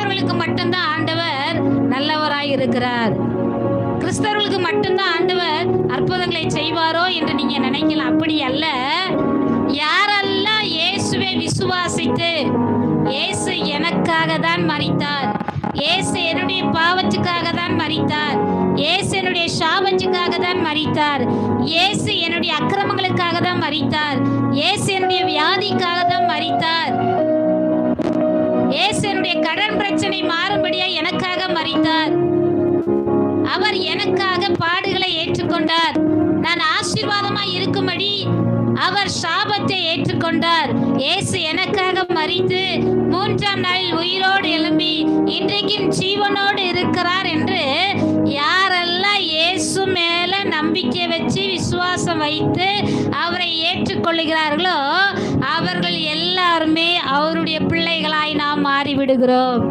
கிறிஸ்தவர்களுக்கு மட்டும்தான் ஆண்டவர் நல்லவராய் இருக்கிறார். கிறிஸ்தவர்களுக்கு மட்டும்தான் ஆண்டவர் அற்புதங்களை செய்வாரோ என்று நீங்க நினைக்கலாம் அப்படி அல்ல. யாரெல்லாம் இயேசுவை விசுவாசித்து இயேசு எனக்காக தான் மறித்தார் இயேசு என்னுடைய பாவத்துக்காக தான் மறித்தார் இயேசு என்னுடைய சாபத்துக்காக தான் மறித்தார் இயேசு என்னுடைய அக்கிரமங்களுக்காக தான் மறித்தார் இயேசு என்னுடைய வியாதிக்காக தான் இயேசு கடன் பிரச்சனை மாறும்படியா எனக்காக மறித்தார். அவர் எனக்காக பாடுகளை ஏற்றுக்கொண்டார். நான் ஆசீர்வாதமாய் இருக்கும்படி அவர் சாபத்தை ஏற்றுக்கொண்டார். இயேசு எனக்காக மறித்து மூன்றாம் நாளில் உயிரோடு எழும்பி இன்றைக்கும் ஜீவனோடு இருக்கிறார் என்று யாரெல்லாம் இயேசு மேல நம்பிக்கை வச்சு விசுவாசம் வைத்து அவரை ஏற்றுக்கொள்ளுகிறார்களோ அவர்கள் எல்லாருமே அவருடைய பிள்ளைகளாய் நாம் மாறிவிடுகிறோம்.